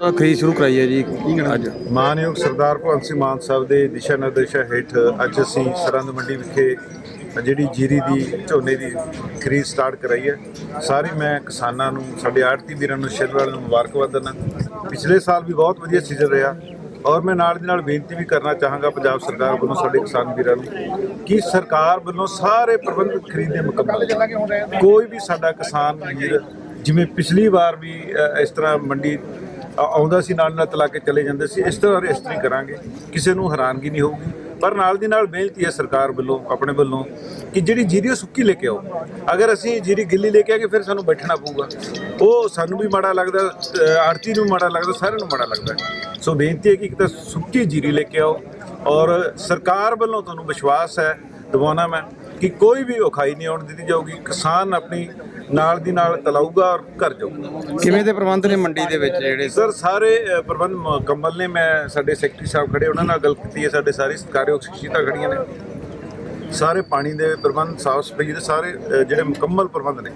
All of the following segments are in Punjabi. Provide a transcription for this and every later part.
ਖਰੀਦ ਸ਼ੁਰੂ ਕਰਾਈ ਹੈ ਜੀ ਅੱਜ? ਮਾਨਯੋਗ ਸਰਦਾਰ ਭਗਵੰਤ ਸਿੰਘ ਮਾਨ ਸਾਹਿਬ ਦੇ ਦਿਸ਼ਾ ਨਿਰਦੇਸ਼ਾਂ ਹੇਠ ਅੱਜ ਅਸੀਂ ਸਰੰਦ ਮੰਡੀ ਵਿਖੇ ਜਿਹੜੀ ਜੀਰੀ ਦੀ, ਝੋਨੇ ਦੀ ਖਰੀਦ ਸਟਾਰਟ ਕਰਾਈ ਹੈ। ਸਾਰੀ ਮੈਂ ਕਿਸਾਨਾਂ ਨੂੰ, ਸਾਡੇ ਆੜਤੀ ਵੀਰਾਂ ਨੂੰ ਸ਼ਿਲਵਾਲ ਨੂੰ ਮੁਬਾਰਕਬਾਦ ਦਿੰਦਾ ਪਿਛਲੇ ਸਾਲ ਵੀ ਬਹੁਤ ਵਧੀਆ ਸੀਜ਼ਨ ਰਿਹਾ ਔਰ ਮੈਂ ਨਾਲ ਦੀ ਨਾਲ ਬੇਨਤੀ ਵੀ ਕਰਨਾ ਚਾਹਾਂਗਾ ਪੰਜਾਬ ਸਰਕਾਰ ਵੱਲੋਂ, ਸਾਡੇ ਕਿਸਾਨ ਵੀਰਾਂ ਨੂੰ, ਕਿ ਸਰਕਾਰ ਵੱਲੋਂ ਸਾਰੇ ਪ੍ਰਬੰਧ ਖਰੀਦੇ ਮੁਕੰਮਲ ਕੋਈ ਵੀ ਸਾਡਾ ਕਿਸਾਨ ਵੀਰ, ਜਿਵੇਂ ਪਿਛਲੀ ਵਾਰ ਵੀ ਇਸ ਤਰ੍ਹਾਂ ਮੰਡੀ ਆ- ਆਉਂਦਾ ਸੀ, ਨਾਲ ਨਾਲ ਤਲਾ ਕੇ ਚਲੇ ਜਾਂਦੇ ਸੀ। ਇਸ ਤਰ੍ਹਾਂ ਇਸ ਤਰ੍ਹਾਂ ਹੀ ਕਰਾਂਗੇ। ਕਿਸੇ ਨੂੰ ਹੈਰਾਨਗੀ ਨਹੀਂ ਹੋਊਗੀ। ਪਰ ਨਾਲ ਦੀ ਨਾਲ ਬੇਨਤੀ ਹੈ ਸਰਕਾਰ ਵੱਲੋਂ, ਆਪਣੇ ਵੱਲੋਂ, ਕਿ ਜਿਹੜੀ ਜੀਰੀ ਉਹ ਸੁੱਕੀ ਲੈ ਕੇ ਆਓ। ਅਗਰ ਅਸੀਂ ਜੀਰੀ ਗਿੱਲੀ ਲੈ ਕੇ ਆਗੇ ਫਿਰ ਸਾਨੂੰ ਬੈਠਣਾ ਪਊਗਾ। ਉਹ ਸਾਨੂੰ ਵੀ ਮਾੜਾ ਲੱਗਦਾ ਆੜਤੀ ਨੂੰ ਮਾੜਾ ਲੱਗਦਾ, ਸਾਰਿਆਂ ਨੂੰ ਮਾੜਾ ਲੱਗਦਾ। ਸੋ ਬੇਨਤੀ ਹੈ ਕਿ ਇੱਕ ਤਾਂ ਸੁੱਕੀ ਜੀਰੀ ਲੈ ਕੇ ਆਓ। ਔਰ ਸਰਕਾਰ ਵੱਲੋਂ ਤੁਹਾਨੂੰ ਵਿਸ਼ਵਾਸ ਹੈ, ਦਿਵਾਉਣਾ ਮੈਂ, ਕਿ ਕੋਈ ਵੀ ਔਖਾਈ ਨਹੀਂ ਆਉਣ ਦਿੱਤੀ ਜਾਊਗੀ। ਕਿਸਾਨ ਆਪਣੀ ਨਾਲ ਦੀ ਨਾਲ ਤਲਾਊਗਾ ਔਰ ਘਰ ਜਾਊਗਾ। ਕਿਵੇਂ ਦੇ ਪ੍ਰਬੰਧ ਨੇ ਮੰਡੀ ਦੇ ਵਿੱਚ ਜਿਹੜੇ? ਸਰ ਸਾਰੇ ਅ, ਪ੍ਰਬੰਧ ਮੁਕੰਮਲ ਨੇ ਮੈਂ ਸਾਡੇ ਸੈਕਟਰੀ ਸਾਹਿਬ ਖੜੇ ਉਹਨਾਂ ਨਾਲ ਗੱਲ ਕੀਤੀ ਹੈ ਸਾਡੇ ਸਾਰੇ ਸਤਿਕਾਰਯੋਗ ਸ਼ਖਸੀਅਤਾਂ ਖੜੀਆਂ ਨੇ। ਸਾਰੇ ਪਾਣੀ ਦੇ ਪ੍ਰਬੰਧ ਸਾਫ਼ ਸਫ਼ਾਈ ਦੇ ਸਾਰੇ ਅ, ਜਿਹੜੇ ਮੁਕੰਮਲ ਪ੍ਰਬੰਧ ਨੇ।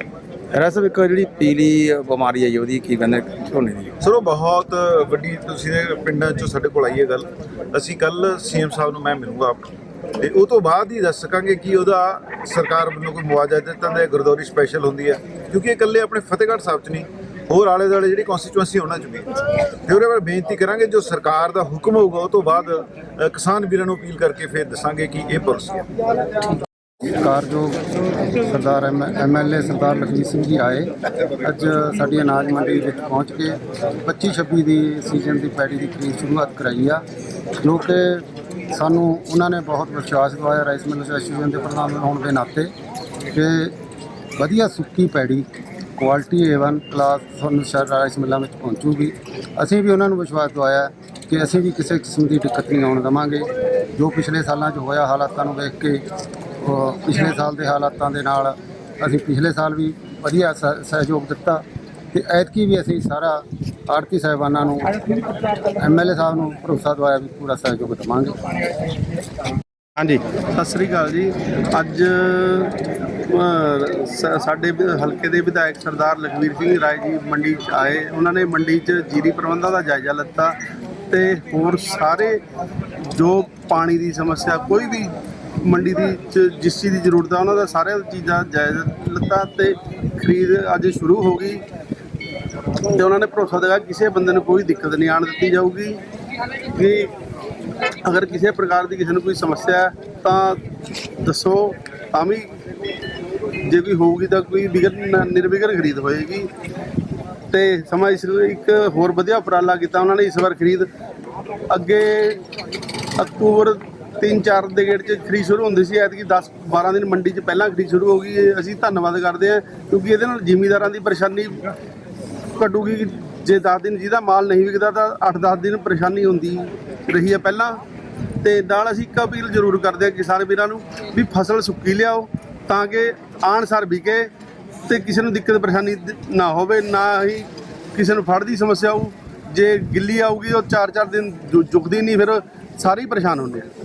ਰਸਬ ਇੱਕ ਜਿਹੜੀ ਪੀਲੀ ਬਿਮਾਰੀ ਹੈ ਜੀ ਉਹਦੀ ਕੀ ਕਹਿੰਦੇ ਝੋਨੇ ਦੀ ਸਰ ਉਹ ਬਹੁਤ ਵੱਡੀ ਤੁਸੀਂ ਦੇ ਪਿੰਡਾਂ ਚੋਂ ਸਾਡੇ ਕੋਲ ਆਈ ਹੈ ਗੱਲ। ਅਸੀਂ ਕੱਲ ਸੀਐਮ ਸਾਹਿਬ ਨੂੰ ਮੈਂ ਮਿਲੂੰਗਾ ਆਪ ਤੇ ਉਹ ਤੋਂ ਬਾਅਦ ਹੀ ਦੱਸ ਸਕਾਂਗੇ ਕਿ ਉਹਦਾ ਸਰਕਾਰ ਵੱਲੋਂ ਕੋਈ ਮੁਆਵਜ਼ਾ ਦਿੱਤਾ ਜਾਂਦਾ ਹੈ, ਗੁਰਦੌਰੀ ਸਪੈਸ਼ਲ ਹੁੰਦੀ ਹੈ। ਕਿਉਂਕਿ ਇਹ ਇਕੱਲੇ ਆਪਣੇ ਫਤਿਹਗੜ੍ਹ ਸਾਹਿਬ 'ਚ ਨਹੀਂ, ਹੋਰ ਆਲੇ ਦੁਆਲੇ ਜਿਹੜੀ ਕਨਸਟੀਚੁਐਂਸੀ ਉਹਨਾਂ 'ਚ ਵੀ। ਤੇ ਉਹਦੇ ਬਾਰੇ ਬੇਨਤੀ ਕਰਾਂਗੇ, ਜੋ ਸਰਕਾਰ ਦਾ ਹੁਕਮ ਹੋਊਗਾ, ਉਹ ਤੋਂ ਬਾਅਦ ਕਿਸਾਨ ਵੀਰਾਂ ਨੂੰ ਅਪੀਲ ਕਰਕੇ ਫਿਰ ਦੱਸਾਂਗੇ ਕਿ ਇਹ ਪਾਲਿਸੀ ਹੈ। ਕਾਰਜੋਗ ਸਰਦਾਰ ਐਮਐਲਏ ਸਰਦਾਰ ਲਖਵੀਰ ਸਿੰਘ ਜੀ ਆਏ। ਅੱਜ ਸਾਡੀ ਅਨਾਜ ਮੰਡੀ ਵਿੱਚ ਪਹੁੰਚ ਕੇ 25 26 ਦੀ ਸੀਜ਼ਨ ਦੀ ਪੈੜੀ ਦੀ ਖਰੀਦ ਸ਼ੁਰੂਆਤ ਕਰਾਈ ਆ। ਜੋ ਕਿ ਸਾਨੂੰ ਉਹਨਾਂ ਨੇ ਬਹੁਤ ਵਿਸ਼ਵਾਸ ਦਿਵਾਇਆ ਰਾਈਸ ਮਿਲ ਐਸੋਸੀਏਸ਼ਨ ਦੇ ਪ੍ਰਧਾਨ ਹੋਣ ਦੇ ਨਾਤੇ ਕਿ ਵਧੀਆ ਸੁੱਕੀ ਪੈੜੀ ਕੁਆਲਿਟੀ A1 ਕਲਾਸ ਤੁਹਾਨੂੰ ਸ਼ਾਇਦ ਰਾਈਸ ਮਿਲਾਂ ਵਿੱਚ ਪਹੁੰਚੂਗੀ। ਅਸੀਂ ਵੀ ਉਹਨਾਂ ਨੂੰ ਵਿਸ਼ਵਾਸ ਦਿਵਾਇਆ ਕਿ ਅਸੀਂ ਵੀ ਕਿਸੇ ਕਿਸਮ ਦੀ ਦਿੱਕਤ ਨਹੀਂ ਆਉਣ ਦੇਵਾਂਗੇ। ਜੋ ਪਿਛਲੇ ਸਾਲਾਂ 'ਚ ਹੋਇਆ ਹਾਲਾਤਾਂ ਨੂੰ ਵੇਖ ਕੇ ਪਿਛਲੇ ਸਾਲ ਦੇ ਹਾਲਾਤਾਂ ਦੇ ਨਾਲ ਅਸੀਂ ਪਿਛਲੇ ਸਾਲ ਵੀ ਵਧੀਆ ਸਹ- ਸਹਿਯੋਗ ਦਿੱਤਾ। ਤੇ ਐਤਕੀ ਵੀ ਅਸੀਂ ਸਾਰਾ ਆੜਤੀ ਸਾਹਿਬਾਨਾਂ ਨੂੰ ਐਮਐਲਏ ਸਾਹਿਬ ਨੂੰ ਭਰੋਸਾ ਦਵਾਇਆ ਵੀ ਪੂਰਾ ਸਹਿਯੋਗ ਦੇਵਾਂਗੇ। ਹਾਂਜੀ। ਸਤਿ ਸ੍ਰੀ ਅਕਾਲ ਜੀ। ਅੱਜ ਸਾਡੇ ਹਲਕੇ ਦੇ ਵਿਧਾਇਕ ਸਰਦਾਰ ਲਖਵੀਰ ਸਿੰਘ ਰਾਏ ਜੀ ਮੰਡੀ 'ਚ ਆਏ। ਉਹਨਾਂ ਨੇ ਮੰਡੀ 'ਚ ਜੀਰੀ ਪ੍ਰਬੰਧਾਂ ਦਾ ਜਾਇਜ਼ਾ ਲਿੱਤਾ ਤੇ ਹੋਰ ਸਾਰੇ ਜੋ ਪਾਣੀ ਦੀ ਸਮੱਸਿਆ ਕੋਈ ਵੀ ਮੰਡੀ ਦੀ ਚ ਜਿਸ ਚੀਜ਼ ਦੀ ਜ਼ਰੂਰਤ ਆ ਉਹਨਾਂ ਦਾ ਸਾਰੀਆਂ ਚੀਜ਼ਾਂ ਜਾਇਜ਼ਾ ਲਿੱਤਾ ਤੇ ਖਰੀਦ ਅੱਜ ਸ਼ੁਰੂ ਹੋ ਗਈ। ਤੇ ਉਹਨਾਂ ਨੇ ਭਰੋਸਾ ਦਿਵਾਇਆ ਕਿਸੇ ਬੰਦੇ ਨੂੰ ਕੋਈ ਦਿੱਕਤ ਨਹੀਂ ਆਣ ਦਿੱਤੀ ਜਾਊਗੀ, ਕਿ ਅਗਰ ਕਿਸੇ ਪ੍ਰਕਾਰ ਦੀ ਕਿਸੇ ਨੂੰ ਕੋਈ ਸਮੱਸਿਆ ਹੈ, ਤਾਂ ਦੱਸੋ, ਤਾਂ ਵੀ ਜੇ ਕੋਈ ਹੋਊਗੀ ਤਾਂ ਕੋਈ ਵਿਗਨ ਨਿਰਵਿਘਨ ਖਰੀਦ ਹੋਏਗੀ। ਤੇ ਸਮਾਂ ਇਸ ਇੱਕ ਹੋਰ ਵਧੀਆ ਉਪਰਾਲਾ ਕੀਤਾ ਉਹਨਾਂ ਨੇ ਇਸ ਵਾਰ ਖਰੀਦ। ਅੱਗੇ ਅਕਤੂਬਰ 3-4 ਦੇ ਗੇੜ 'ਚ ਖਰੀਦ ਸ਼ੁਰੂ ਹੁੰਦੀ ਸੀ, ਐਤਕੀ 10-12 ਦਿਨ ਮੰਡੀ 'ਚ ਪਹਿਲਾਂ ਖਰੀਦ ਸ਼ੁਰੂ ਹੋ ਗਈ। ਅਸੀਂ ਧੰਨਵਾਦ ਕਰਦੇ ਹਾਂ, ਕਿਉਂਕਿ ਇਹਦੇ ਨਾਲ ਜ਼ਿਮੀਦਾਰਾਂ ਦੀ ਪਰੇਸ਼ਾਨੀ ਕੱਢੂਗੀ ਜੇ 10 ਦਿਨ ਜਿਹਦਾ ਮਾਲ ਨਹੀਂ ਵਿਕਦਾ ਤਾਂ 8-10 ਦਿਨ ਪਰੇਸ਼ਾਨੀ ਹੁੰਦੀ ਰਹੀ ਹੈ ਪਹਿਲਾਂ। ਤੇ ਨਾਲ ਅਸੀਂ ਇੱਕ ਅਪੀਲ ਜ਼ਰੂਰ ਕਰਦੇ ਹਾਂ ਕਿਸਾਨ ਵੀਰਾਂ ਨੂੰ ਵੀ ਫਸਲ ਸੁੱਕੀ ਲਿਆਓ ਤਾਂ ਕਿ ਆਉਣ ਸਾਰ ਵਿਕੇ ਤੇ ਕਿਸੇ ਨੂੰ ਦਿੱਕਤ ਪਰੇਸ਼ਾਨੀ ਨਾ ਹੋਵੇ, ਨਾ ਹੀ ਕਿਸੇ ਨੂੰ ਫੜ ਦੀ ਸਮੱਸਿਆ ਆਊ। ਜੇ ਗਿੱਲੀ ਆਊਗੀ ਉਹ 4-4 ਦਿਨ ਜੁ- ਨਹੀਂ, ਫਿਰ ਸਾਰੇ ਹੀ ਪਰੇਸ਼ਾਨ ਹੁੰਦੇ ਆ।